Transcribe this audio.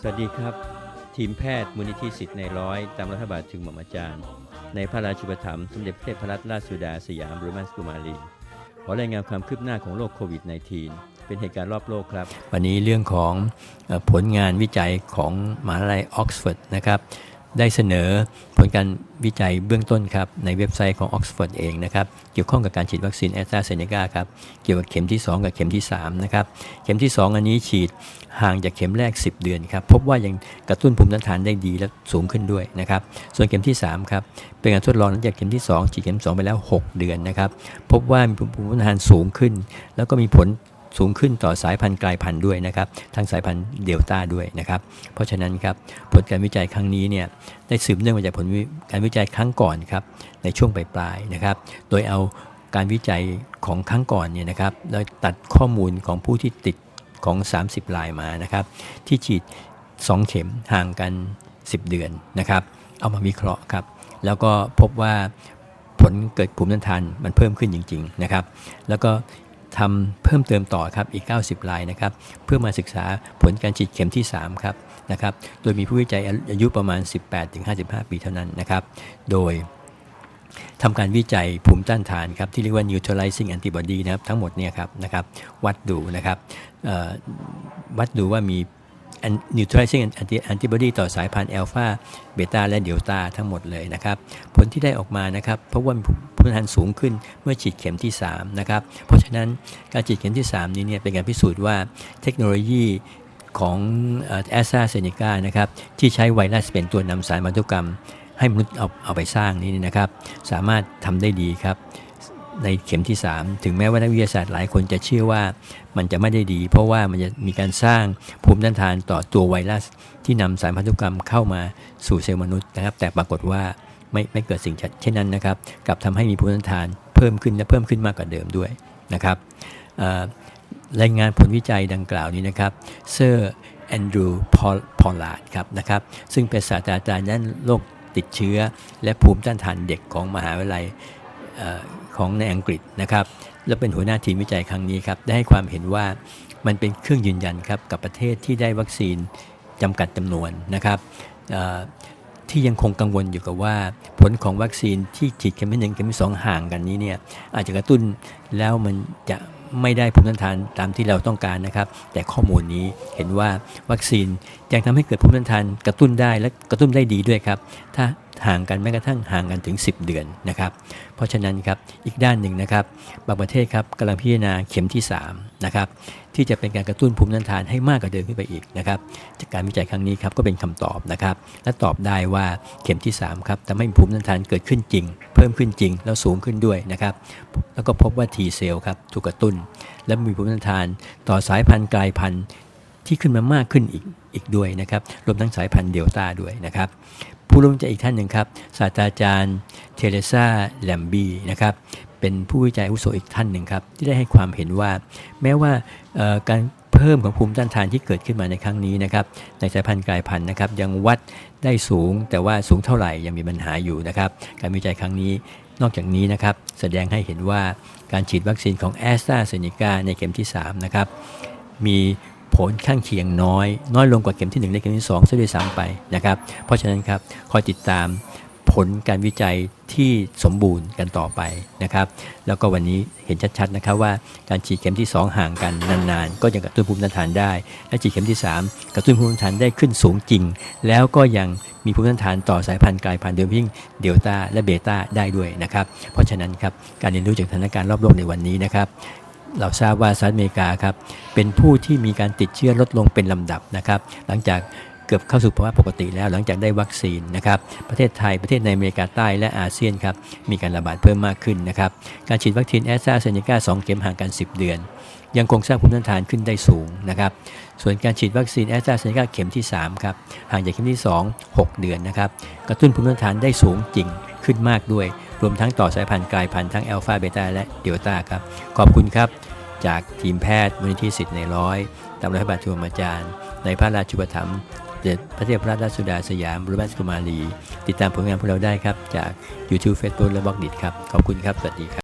สวัสดีครับ ทีมแพทย์มูลนิธิสิทธิ์ในร้อย ตามรัฐบาลถึงหม่อมอาจารย์ ในพระราชุปถัมภ์สมเด็จพระเทพรัตนราชสุดาสยามบรมราชกุมารีขอรายงานความคืบหน้าของโรคโควิด -19 เป็นเหตุการณ์รอบโลกครับ วันนี้เรื่องของผลงานวิจัยของมหาวิทยาลัยออกซฟอร์ดนะครับ ได้เสนอ ลการวิจัยเบื้องต้นครับในเว็บไซต์ของออกซฟอร์ดเองนะครับเกี่ยวข้องกับการฉีดวัคซีนแอสตราเซเนกาครับเกี่ยวกับเข็มที่ 2 กับเข็มที่3นะครับเข็มที่ 2 อันนี้ฉีดห่างจากเข็มแรก 10 เดือนครับพบว่ายังกระตุ้นภูมิต้านทานได้ดีและสูงขึ้นด้วยนะครับส่วนเข็มที่3ครับเป็นการทดลองหลังจากเข็มที่ 2 ฉีดเข็ม 2 ไปแล้ว 6 เดือนนะครับพบว่ามีภูมิต้านทานสูงขึ้น แล้วก็มีผล สูงขึ้นต่อสายพันธุ์กลายพันธุ์ด้วยนะครับ ทั้งสายพันธุ์เดลต้าด้วยนะครับ เพราะฉะนั้นครับผลการวิจัยครั้งนี้เนี่ยได้สืบเนื่องมาจากผลการวิจัยครั้งก่อนครับในช่วงปลายๆนะครับ โดยเอาการวิจัยของครั้งก่อนเนี่ยนะครับโดยตัดข้อมูลของผู้ที่ติดของ 30 รายมานะครับที่ฉีด 2 เข็มห่างกัน 10 เดือนนะครับ เอามาวิเคราะห์ครับ แล้วก็พบว่าผลเกิดภูมิต้านทานมันเพิ่มขึ้นจริง ๆนะครับ แล้วก็ ทำเพิ่มเติมต่อครับอีก 90 รายนะครับเพื่อมาศึกษาผลการฉีดเข็มที่ 3 ครับนะครับโดยมีผู้วิจัยอายุประมาณ 18-55 ปีเท่านั้นนะครับโดยทำการวิจัยภูมิต้านทานครับที่เรียกว่า neutralizing antibody นะครับทั้งหมดเนี่ยครับนะครับวัดดูนะครับวัดดูว่ามี neutralizing antibody ต่อสายพันธุ์อัลฟาเบต้าและเดลต้าทั้งหมดเลยนะครับ ผลที่ได้ออกมานะครับเพราะว่ามีภูมิต้านทานสูงขึ้นเมื่อฉีดเข็มที่ 3 นะครับ เพราะฉะนั้นการฉีดเข็มที่ 3 นี้เนี่ยเป็นการพิสูจน์ว่าเทคโนโลยีของแอสตราเซเนกานะครับ ที่ใช้ไวรัสเป็นตัวนำสารพันธุกรรม ให้มนุษย์เอาเอาไปสร้างนี้นะครับ สามารถทำได้ดีครับ ในเข็มที่ 3 ถึงแม้ว่านักวิทยาศาสตร์หลายคนจะเชื่อว่ามันจะไม่ได้ดี เพราะว่ามันจะมีการสร้างภูมิต้านทานต่อตัวไวรัส ที่นำสารพันธุกรรมเข้ามาสู่เซลล์มนุษย์นะครับ แต่ปรากฏว่าไม่ไม่เกิดสิ่งเช่นนั้นนะครับกลับทำให้มีภูมิต้านทานเพิ่มขึ้นและเพิ่มขึ้นมากกว่าเดิมด้วยนะครับรายงานผลวิจัยดังกล่าวนี้นะครับเซอร์แอนดรูว์พอลลาร์ดครับนะครับซึ่งเป็นศาสตราจารย์ด้านโรคติดเชื้อ และภูมิต้านทานเด็กของมหาวิทยาลัย ของในอังกฤษนะครับและเป็นหัวหน้าทีมวิจัยครั้งนี้ครับได้ให้ความเห็นว่ามันเป็นเครื่องยืนยันครับกับประเทศที่ได้วัคซีนจำกัดจำนวนนะครับที่ยังคงกังวลอยู่กับว่า ผลของวัคซีนที่ฉีดเข็มที่หนึ่งเข็มที่สองห่างกันนี้เนี่ยอาจจะกระตุ้นแล้วมันจะไม่ได้ภูมิต้านทานตามที่เราต้องการนะครับ แต่ข้อมูลนี้เห็นว่าวัคซีนยังทำให้เกิดภูมิต้านทานกระตุ้นได้และกระตุ้นได้ดีด้วยครับ ถ้าห่างกันแม้กระทั่งห่างกันถึง 10 เดือนนะครับ เพราะฉะนั้นครับอีกด้านหนึ่งนะครับบางประเทศครับกำลังพิจารณาเข็มที่3นะครับที่จะเป็นการกระตุ้นภูมิต้านทานให้มากกว่าเดิมขึ้นไปอีกนะครับจากการวิจัยครั้งนี้ครับก็เป็นคำตอบนะครับและตอบได้ว่าเข็มที่3ครับทำให้ภูมิต้านทานเกิดขึ้นจริง เพิ่มขึ้นจริงแล้วสูงขึ้นด้วยนะครับแล้วก็พบว่า T เซลล์ครับถูกกระตุ้น และมีภูมิต้านทานต่อสายพันธุ์กลายพันธุ์ ที่ขึ้นมามากขึ้นอีกอีกด้วยนะครับรวมทั้งสายพันธุ์เดลต้าด้วยนะครับ ผู้ร่วมวิจัยอีกท่านหนึ่งครับศาสตราจารย์เทเรซาแลมบีนะครับเป็นผู้วิจัยอุโสอีกท่านหนึ่งครับที่ได้ให้ความเห็นว่า แม้ว่าการเพิ่มของภูมิต้านทานที่เกิดขึ้นมาในครั้งนี้นะครับในสายพันธุ์กลายพันธุ์นะครับยังวัดได้สูงแต่ว่าสูงเท่าไหร่ยังมีปัญหาอยู่นะครับการวิจัยครั้งนี้นอกจากนี้นะครับแสดงให้เห็นว่าการฉีดวัคซีนของแอสตราเซเนกาในเข็มที่3นะครับมี ผลข้างเคียงน้อย น้อยลงกว่าเข็มที่ 1 และเข็มที่2ซะด้วยซ้ำไปนะครับ เพราะฉะนั้นครับคอยติดตามผลการวิจัยที่สมบูรณ์กันต่อไปนะครับ แล้วก็วันนี้เห็นชัดๆนะครับว่าการฉีดเข็มที่ 2 ห่างกันนานๆ ก็ยังกระตุ้นภูมิต้านทานได้ และฉีดเข็มที่ 3 กระตุ้นภูมิต้านทานได้ขึ้นสูงจริง แล้วก็ยังมีภูมิต้านทานต่อสายพันธุ์กลายพันธุ์เดิมยิ่งเดลต้าและเบต้าได้ด้วยนะครับ เพราะฉะนั้นครับการเรียนรู้จากสถานการณ์รอบโลกในวันนี้นะครับ เราทราบว่าสหรัฐอเมริกาครับเป็นผู้ที่มีการติดเชื้อลดลงเป็นลำดับนะครับ หลังจากเกือบเข้าสู่ภาวะปกติแล้วหลังจากได้วัคซีนนะครับ ประเทศไทยประเทศในอเมริกาใต้และอาเซียนครับมีการระบาดเพิ่มมากขึ้นนะครับ การฉีดวัคซีนแอสตราเซเนกา2เข็มห่างกัน 10 เดือน ยังคงสร้างภูมิต้านทานขึ้นได้สูงนะครับ ส่วนการฉีดวัคซีนแอสตราเซเนกาเข็มที่3ครับห่างจากเข็มที่ 2 6 เดือนนะครับกระตุ้นภูมิต้านทานได้สูงจริงขึ้นมากด้วย รวมทั้งต่อสายพันธุ์กลายพันธุ์ทั้งอัลฟาเบต้าและเดลต้าครับขอบคุณครับ จากทีมแพทย์มูลนิธิสิทธิ์ในร้อยตามรัฐบาลทุนอาจารย์ ในพระราชุปถัมภ์เด็จพระเทพรัตนราชสุดาสยามบรมราชกุมารี ติดตามผลงานพวกเราได้ครับ จาก YouTube Facebook และบล็อกดิครับ ขอบคุณครับ สวัสดีครับ